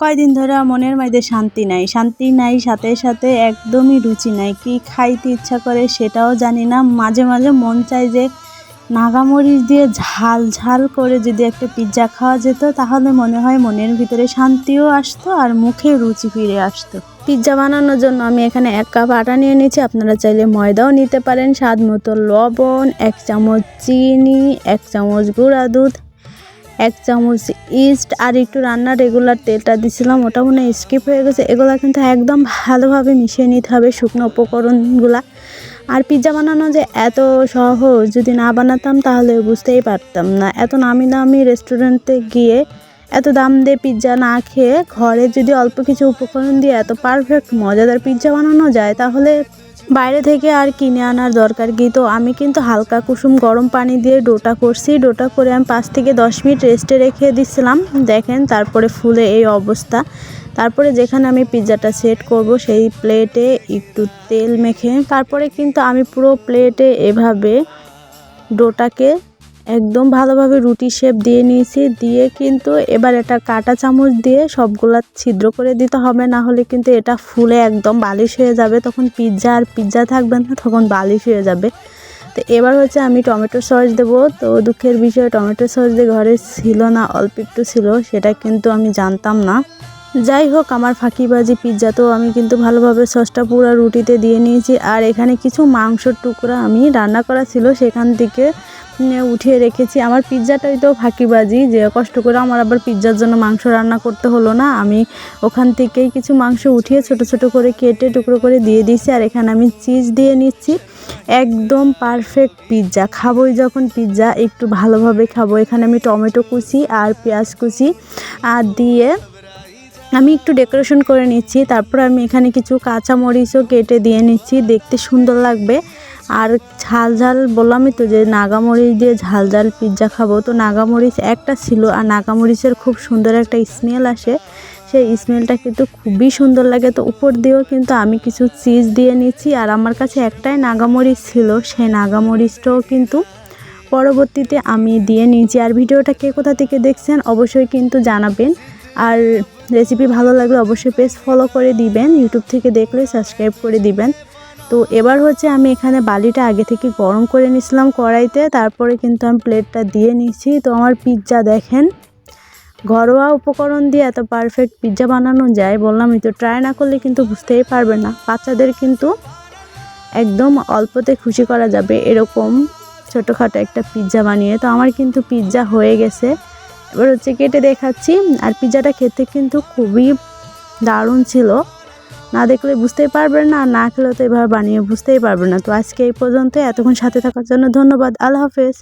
কয়দিন ধরে মনের মধ্যে শান্তি নাই শান্তি নাই, সাথে সাথে একদমই রুচি নাই। কি খাইতে ইচ্ছা করে সেটাও জানি না। মাঝে মাঝে মন চায় যে নাগামরিচ দিয়ে ঝাল ঝাল করে যদি একটা পিৎজা খাওয়া যেত, তাহলে মনে হয় মনের ভিতরে শান্তিও আসতো আর মুখে রুচি ফিরে আসতো। পিৎজা বানানোর জন্য আমি এখানে এক কাপ আটা নিয়ে নিয়েছি। আপনারা চাইলে ময়দাও নিতে পারেন। স্বাদ মতো লবণ, এক চামচ চিনি, এক চামচ গুঁড়া দুধ এক চামচ ইস্ট আর একটু রান্নার রেগুলার তেলটা দিছিলাম, ওটা মনে স্কিপ হয়ে গেছে। এগুলো কিন্তু একদম ভালোভাবে মিশিয়ে নিতে হবে শুকনো উপকরণগুলা। আর পিৎজা বানানো যে এত সহজ, যদি না বানাতাম তাহলে বুঝতেই পারতাম না। এত নামি দামি রেস্টুরেন্টে গিয়ে এত দাম দিয়ে পিৎজা না খেয়ে ঘরে যদি অল্প কিছু উপকরণ দিয়ে এত পারফেক্ট মজাদার পিৎজা বানানো যায়, তাহলে বাইরে থেকে আর কিনে আনার দরকার কি? তো আমি কিন্তু হালকা কুসুম গরম পানি দিয়ে ডোটা করছি। ডোটা করে আমি পাঁচ থেকে দশ মিনিট রেস্টে রেখে দিচ্ছিলাম দেখেন তারপরে ফুলে এই অবস্থা। তারপরে যেখানে আমি পিৎজাটা সেট করব, সেই প্লেটে একটু তেল মেখে, তারপরে কিন্তু আমি পুরো প্লেটে এভাবে ডোটাকে একদম ভালোভাবে রুটি শেপ দিয়ে নিয়েছি, দিয়ে কিন্তু এবার এটা কাটা চামচ দিয়ে সবগুলা ছিদ্র করে দিতে হবে, না হলে কিন্তু এটা ফুলে একদম বালিশ হয়ে যাবে। তখন পিৎজা আর পিৎজা থাকবে না, তখন বালিশ হয়ে যাবে। তো এবার হচ্ছে আমি টমেটো সস দেবো। তো দুঃখের বিষয়ে, টমেটো সস যে ঘরে ছিল না, অল্প একটু ছিল, সেটা কিন্তু আমি জানতাম না। যাই হোক, আমার ফাঁকিবাজি পিৎজা, তো আমি কিন্তু ভালোভাবে সসটা পুরো রুটিতে দিয়ে নিয়েছি। আর এখানে কিছু মাংসর টুকরা আমি রান্না করা ছিল, সেখান থেকে উঠিয়ে রেখেছি। আমার পিৎজাটাই তো ফাঁকিবাজি, যে কষ্ট করে আমার আবার পিৎজার জন্য মাংস রান্না করতে হলো না। আমি ওখান থেকেই কিছু মাংস উঠিয়ে ছোট ছোট করে কেটে টুকরো করে দিয়ে দিয়েছি, আর এখানে আমি চিজ দিয়ে নিচ্ছি। একদম পারফেক্ট পিৎজা। খাবোই যখন পিৎজা, একটু ভালোভাবে খাব। এখানে আমি টমেটো কুচি আর পেঁয়াজ কুচি আর দিয়ে আমি একটু ডেকোরেশন করে নিচ্ছি, তারপর আমি এখানে কিছু কাঁচা মরিচও কেটে দিয়ে নিচ্ছি, দেখতে সুন্দর লাগবে। আর ঝাল ঝাল বললামই তো যে নাগামরিচ দিয়ে ঝাল ঝাল পিৎজা খাব, তো নাগামরিচ একটা ছিল আর নাগামরিচের খুব সুন্দর একটা স্মেল আসে। সেই স্মেলটা কিন্তু খুবই সুন্দর লাগে। তো উপর দিয়েও কিন্তু আমি কিছু চিজ দিয়ে নিচ্ছি, আর আমার কাছে একটাই নাগামরিচ ছিল, সেই নাগামরিচটাও কিন্তু পরবর্তীতে আমি দিয়ে নিয়েছি। আর ভিডিওটা কে কোথা থেকে দেখছেন অবশ্যই কিন্তু জানাবেন। আর রেসিপি ভালো লাগলে অবশ্যই পেজ ফলো করে দিবেন ইউটিউব থেকে দেখলে সাবস্ক্রাইব করে দিবেন। তো এবার হচ্ছে আমি এখানে বালিটা আগে থেকে গরম করে নিছিলাম কড়াইতে, তারপরে কিন্তু আমি প্লেটটা দিয়ে নিচ্ছি তো আমার পিৎজা দেখেন, ঘরোয়া উপকরণ দিয়ে এত পারফেক্ট পিৎজা বানানো যায়, বললাম তো ট্রাই না করলে কিন্তু বুঝতেই পারবে না। বাচ্চাদের কিন্তু একদম অল্পতে খুশি করা যাবে, এরকম ছোটোখাটো একটা পিৎজা বানিয়ে। তো আমার কিন্তু পিৎজা হয়ে গেছে। এবার হচ্ছে কেটে দেখাচ্ছি। আর পিজাটা খেতে কিন্তু খুবই দারুণ ছিল। না দেখলে বুঝতেই পারবেন না না খেলে তো এভাবে বানিয়ে বুঝতেই পারবেন না। তো আজকে এই পর্যন্ত এতক্ষণ সাথে থাকার জন্য ধন্যবাদ। আল্লাহ হাফেজ।